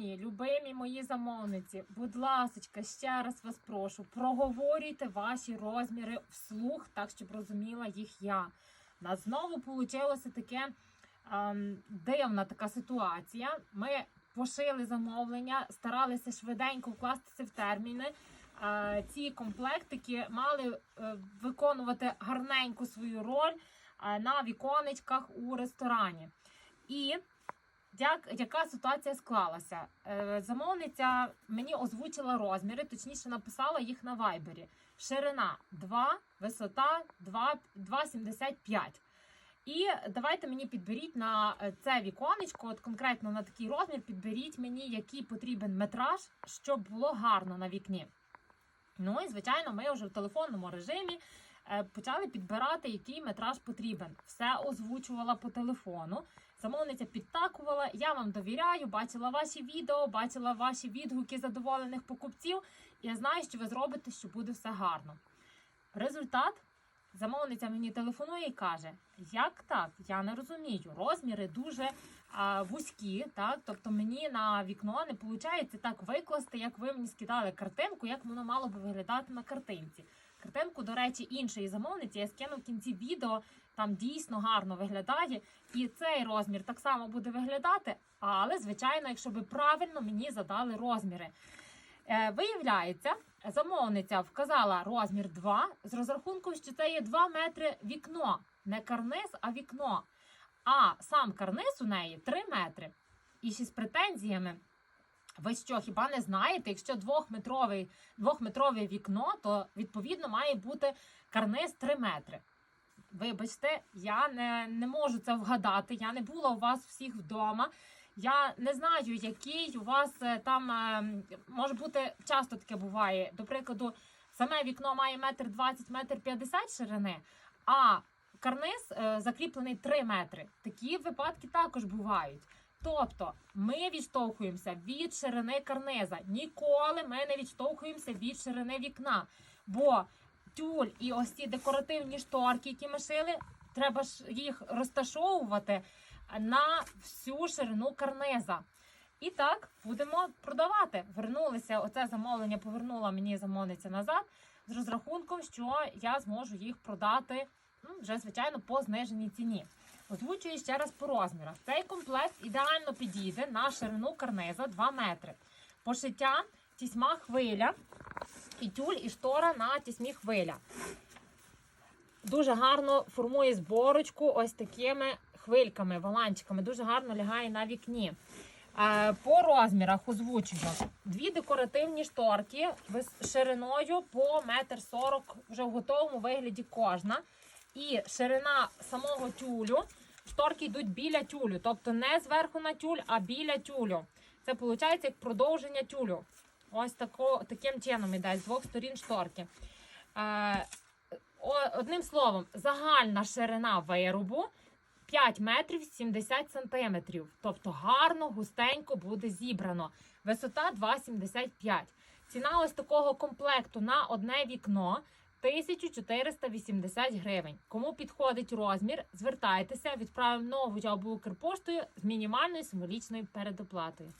Шановні, любимі мої замовниці, будь ласка, ще раз вас прошу, проговорюйте ваші розміри вслух, так щоб розуміла їх я. У нас знову вийшло таке ем, дивна така ситуація. Ми пошили замовлення, старалися швиденько вкластися в терміни. Е, ці комплектики мали е, виконувати гарненьку свою роль е, на віконечках у ресторані. І як, яка ситуація склалася? Е, замовниця мені озвучила розміри, точніше написала їх на вайбері. Ширина 2, висота 2, 2,75. І давайте мені підберіть на е, це віконечко, от конкретно на такий розмір, підберіть мені, який потрібен метраж, щоб було гарно на вікні. Ну і звичайно, ми вже в телефонному режимі е, почали підбирати, який метраж потрібен. Все озвучувала по телефону. Замовниця підтакувала. Я вам довіряю, бачила ваші відео, бачила ваші відгуки задоволених покупців. Я знаю, що ви зробите, що буде все гарно. Результат. Замовниця мені телефонує і каже: Як так? Я не розумію. Розміри дуже а, вузькі, так тобто мені на вікно не виходить так викласти, як ви мені скидали картинку, як воно мало би виглядати на картинці. Картинку, до речі, іншої замовниці я скину в кінці відео. Там дійсно гарно виглядає, і цей розмір так само буде виглядати. Але, звичайно, якщо би правильно мені задали розміри. Е, виявляється, замовниця вказала розмір 2 з розрахунком, що це є 2 метри вікно, не карниз, а вікно. А сам карниз у неї 3 метри. І ще з претензіями. Ви що, хіба не знаєте, якщо двохметрове, двохметрове вікно, то відповідно має бути карниз 3 метри. Вибачте, я не, не можу це вгадати. Я не була у вас всіх вдома. Я не знаю, який у вас е, там е, може бути часто таке буває. До прикладу, саме вікно має метр двадцять, метр п'ятдесят ширини, а карниз е, закріплений 3 метри. Такі випадки також бувають. Тобто ми відштовхуємося від ширини карниза. Ніколи ми не відштовхуємося від ширини вікна. Бо тюль і ось ці декоративні шторки, які ми шили, треба ж їх розташовувати на всю ширину карниза. І так будемо продавати. Вернулися, оце замовлення повернула мені замовниця назад з розрахунком, що я зможу їх продати ну, вже, звичайно, по зниженій ціні. Озвучую ще раз по розмірах. Цей комплект ідеально підійде на ширину карниза 2 метри. Пошиття тісьма хвиля, і тюль, і штора на тісьмі хвиля. Дуже гарно формує зборочку ось такими хвильками, валанчиками. Дуже гарно лягає на вікні. Е, По розмірах озвучую. Дві декоративні шторки вис- шириною по метр сорок вже в готовому вигляді кожна. І ширина самого тюлю. Шторки йдуть біля тюлю, тобто не зверху на тюль, а біля тюлю. Це виходить як продовження тюлю. Ось тако, таким чином іде з двох сторін шторки. Е, одним словом, загальна ширина виробу 5 метрів 70 сантиметрів. Тобто гарно, густенько буде зібрано. Висота 2,75. Ціна ось такого комплекту на одне вікно 1480 гривень. Кому підходить розмір, звертайтеся, відправимо нову або Укрпоштою з мінімальною символічною передоплатою.